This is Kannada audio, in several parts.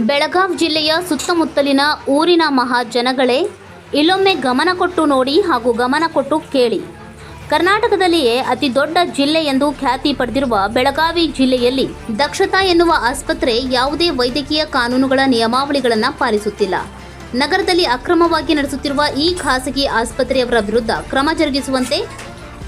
ಬೆಳಗಾಂ ಜಿಲ್ಲೆಯ ಸುತ್ತಮುತ್ತಲಿನ ಊರಿನ ಮಹಾಜನಗಳೇ, ಇಲ್ಲೊಮ್ಮೆ ಗಮನ ಕೊಟ್ಟು ನೋಡಿ ಹಾಗೂ ಗಮನ ಕೊಟ್ಟು ಕೇಳಿ. ಕರ್ನಾಟಕದಲ್ಲಿಯೇ ಅತಿ ದೊಡ್ಡ ಜಿಲ್ಲೆ ಎಂದು ಖ್ಯಾತಿ ಪಡೆದಿರುವ ಬೆಳಗಾವಿ ಜಿಲ್ಲೆಯಲ್ಲಿ ದಕ್ಷತಾ ಎನ್ನುವ ಆಸ್ಪತ್ರೆ ಯಾವುದೇ ವೈದ್ಯಕೀಯ ಕಾನೂನುಗಳ ನಿಯಮಾವಳಿಗಳನ್ನು ಪಾಲಿಸುತ್ತಿಲ್ಲ. ನಗರದಲ್ಲಿ ಅಕ್ರಮವಾಗಿ ನಡೆಸುತ್ತಿರುವ ಈ ಖಾಸಗಿ ಆಸ್ಪತ್ರೆಯವರ ವಿರುದ್ಧ ಕ್ರಮ ಜರುಗಿಸುವಂತೆ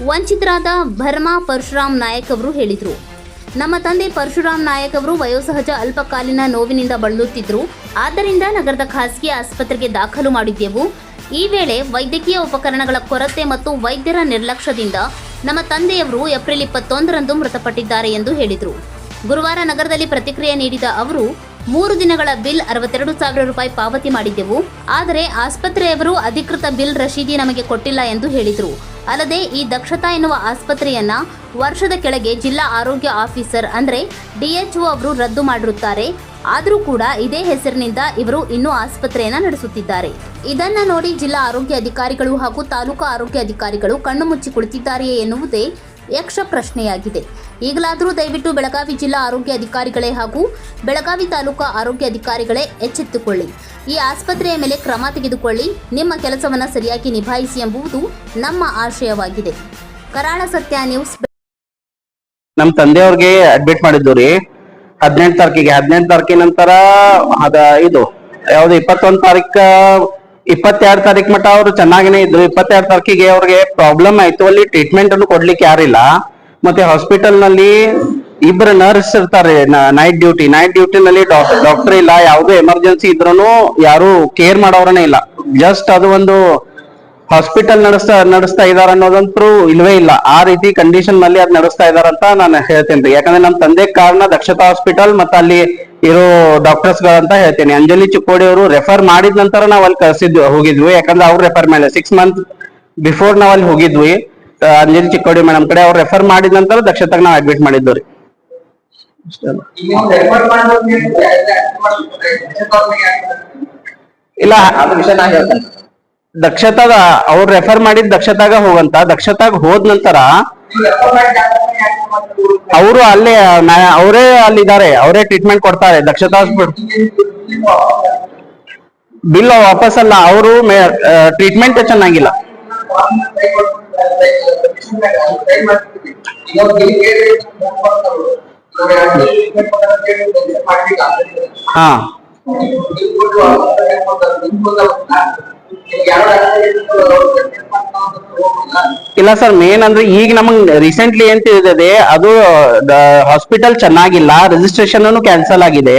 ವಂಚಿತರಾದ ಭರ್ಮಾ ಪರಶುರಾಮ್ ನಾಯಕ್ ಅವರು ಹೇಳಿದರು. ನಮ್ಮ ತಂದೆ ಪರಶುರಾಮ್ ನಾಯಕ್ ಅವರು ವಯೋಸಹಜ ಅಲ್ಪಕಾಲೀನ ನೋವಿನಿಂದ ಬಳಲುತ್ತಿದ್ದರು. ಆದ್ದರಿಂದ ನಗರದ ಖಾಸಗಿ ಆಸ್ಪತ್ರೆಗೆ ದಾಖಲು ಮಾಡಿದ್ದೆವು. ಈ ವೇಳೆ ವೈದ್ಯಕೀಯ ಉಪಕರಣಗಳ ಕೊರತೆ ಮತ್ತು ವೈದ್ಯರ ನಿರ್ಲಕ್ಷ್ಯದಿಂದ ನಮ್ಮ ತಂದೆಯವರು ಏಪ್ರಿಲ್ ಇಪ್ಪತ್ತೊಂದರಂದು ಮೃತಪಟ್ಟಿದ್ದಾರೆ ಎಂದು ಹೇಳಿದರು. ಗುರುವಾರ ನಗರದಲ್ಲಿ ಪ್ರತಿಕ್ರಿಯೆ ನೀಡಿದ ಅವರು, ಮೂರು ದಿನಗಳ ಬಿಲ್ ಅರವತ್ತೆರಡು ಸಾವಿರ ರೂಪಾಯಿ ಪಾವತಿ ಮಾಡಿದ್ದೆವು. ಆದರೆ ಆಸ್ಪತ್ರೆಯವರು ಅಧಿಕೃತ ಬಿಲ್ ರಶೀದಿ ನಮಗೆ ಕೊಟ್ಟಿಲ್ಲ ಎಂದು ಹೇಳಿದರು. ಅಲ್ಲದೆ ಈ ದಕ್ಷತಾ ಎನ್ನುವ ಆಸ್ಪತ್ರೆಯನ್ನ ವರ್ಷದ ಕೆಳಗೆ ಜಿಲ್ಲಾ ಆರೋಗ್ಯ ಆಫೀಸರ್ ಅಂದ್ರೆ ಡಿಎಚ್ಒ ಅವರು ರದ್ದು ಮಾಡಿರುತ್ತಾರೆ. ಆದರೂ ಕೂಡ ಇದೇ ಹೆಸರಿನಿಂದ ಇವರು ಇನ್ನೂ ಆಸ್ಪತ್ರೆಯನ್ನ ನಡೆಸುತ್ತಿದ್ದಾರೆ. ಇದನ್ನ ನೋಡಿ ಜಿಲ್ಲಾ ಆರೋಗ್ಯ ಅಧಿಕಾರಿಗಳು ಹಾಗೂ ತಾಲೂಕು ಆರೋಗ್ಯ ಅಧಿಕಾರಿಗಳು ಕಣ್ಣು ಮುಚ್ಚಿ ಕುಳಿತಿದ್ದಾರೆಯೇ ಎನ್ನುವುದೇ ಯಕ್ಷ ಪ್ರಶ್ನೆಯಾಗಿದೆ. ಈಗಲಾದರೂ ದಯವಿಟ್ಟು ಬೆಳಗಾವಿ ಜಿಲ್ಲಾ ಆರೋಗ್ಯ ಅಧಿಕಾರಿಗಳೇ ಹಾಗೂ ಬೆಳಗಾವಿ ತಾಲೂಕಾ ಆರೋಗ್ಯ ಅಧಿಕಾರಿಗಳೇ ಎಚ್ಚೆತ್ತುಕೊಳ್ಳಿ. ಈ ಆಸ್ಪತ್ರೆಯ ಮೇಲೆ ಕ್ರಮ ತೆಗೆದುಕೊಳ್ಳಿ. ನಿಮ್ಮ ಕೆಲಸವನ್ನು ಸರಿಯಾಗಿ ನಿಭಾಯಿಸಿ ಎಂಬುದು ನಮ್ಮ ಆಶಯವಾಗಿದೆ. ಕರಾಳ ಸತ್ಯ ನ್ಯೂಸ್ ನಮ್ ತಂದೆಯವ್ರಿಗೆ ಅಡ್ಮಿಟ್ ಮಾಡಿದ್ದು ರೀ. ಹದಿನೆಂಟು ತಾರೀಕಿಗೆ. ಹದಿನೆಂಟು ತಾರೀಕಿನ ನಂತರ ಅದ ಇದು ಯಾವ್ದು ಇಪ್ಪತ್ತೊಂದ್ ತಾರೀಕ, ಇಪ್ಪತ್ತೆರಡು ತಾರೀಕು ಮಟ್ಟ ಅವ್ರು ಚೆನ್ನಾಗಿನೇ ಇದ್ರು. ಇಪ್ಪತ್ತೆರಡು ತಾರೀಕಿಗೆ ಅವ್ರಿಗೆ ಪ್ರಾಬ್ಲಮ್ ಆಯ್ತು. ಅಲ್ಲಿ ಟ್ರೀಟ್ಮೆಂಟ್ ಅನ್ನು ಕೊಡ್ಲಿಕ್ಕೆ ಯಾರಿಲ್ಲ. ಮತ್ತೆ ಹಾಸ್ಪಿಟಲ್ನಲ್ಲಿ ಇಬ್ರು ನರ್ಸ್ ಇರ್ತಾರೆ. ನೈಟ್ ಡ್ಯೂಟಿ ನೈಟ್ ಡ್ಯೂಟಿನಲ್ಲಿ ಡಾಕ್ಟರ್ ಇಲ್ಲ. ಯಾವ್ದು ಎಮರ್ಜೆನ್ಸಿ ಇದ್ರೂ ಯಾರು ಕೇರ್ ಮಾಡೋರನೇ ಇಲ್ಲ. ಜಸ್ಟ್ ಅದು ಒಂದು ಹಾಸ್ಪಿಟಲ್ ನಡೆಸ್ತಾ ನಡೆಸ್ತಾ ಇದಾರ ಅನ್ನೋದಂತೂ ಇಲ್ವೇ ಇಲ್ಲ. ಆ ರೀತಿ ಕಂಡೀಷನ್ನಲ್ಲಿ ಅದ್ ನಡೆಸ್ತಾ ಇದಾರಂತ ನಾನು ಹೇಳ್ತೇನೆ ಯಾಕಂದ್ರೆ ನಮ್ ತಂದೆ ಕಾರಣ ದಕ್ಷತಾ ಹಾಸ್ಪಿಟಲ್ ಮತ್ತೆ ಅಲ್ಲಿ ಇರೋ ಡಾಕ್ಟರ್ಸ್ ಗಳಂತ ಹೇಳ್ತೇನೆ. ಅಂಜಲಿ ಚಿಕ್ಕೋಡಿ ಅವರು ರೆಫರ್ ಮಾಡಿದ ನಂತರ ನಾವ್ ಅಲ್ಲಿ ಕಳ್ಸಿದ್ವಿ ಹೋಗಿದ್ವಿ. ಯಾಕಂದ್ರೆ ಅವ್ರು ರೆಫರ್ ಮೇಲೆ ಸಿಕ್ಸ್ ಮಂತ್ ಬಿಫೋರ್ ನಾವ್ ಅಲ್ಲಿ ಹೋಗಿದ್ವಿ. ಅಂಜಲಿ ಚಿಕ್ಕೋಡಿ ಮೇಡಮ್ ಕಡೆ ಅವ್ರು ರೆಫರ್ ಮಾಡಿದ ನಂತರ ದಕ್ಷತಾಗ ನಾವ್ ಅಡ್ಮಿಟ್ ಮಾಡಿದ್ವಿ ರೀ. ಇಲ್ಲ, ಅದು ವಿಷಯ ನಾ ಹೇಳ್ತೇನೆ. ದಕ್ಷತಾಗ, ಅವ್ರು ರೆಫರ್ ಮಾಡಿದ ದಕ್ಷತಾಗ ಹೋಗಂತ, ದಕ್ಷತಾಗ ಹೋದ ನಂತರ ಅವರು ಅಲ್ಲೇ ಅವರೇ ಅಲ್ಲಿದ್ದಾರೆ, ಅವರೇ ಟ್ರೀಟ್ಮೆಂಟ್ ಕೊಡ್ತಾರೆ, ದಕ್ಷತಾ ಬಿಲ್ ವಾಪಸ್ ಅಲ್ಲ ಅವರು ಟ್ರೀಟ್ಮೆಂಟ್ ಚೆನ್ನಾಗಿಲ್ಲ. ಹಾ. ಇಲ್ಲ ಸರ್ ಮೇನ್ ಅಂದ್ರೆ ಈಗ ನಮಗ್ ರೀಸೆಂಟ್ಲಿ ಏನ್ ತಿಳಿದಿದೆ, ಅದು ಹಾಸ್ಪಿಟಲ್ ಚೆನ್ನಾಗಿಲ್ಲ ರಿಜಿಸ್ಟ್ರೇಷನ್ ಕ್ಯಾನ್ಸಲ್ ಆಗಿದೆ.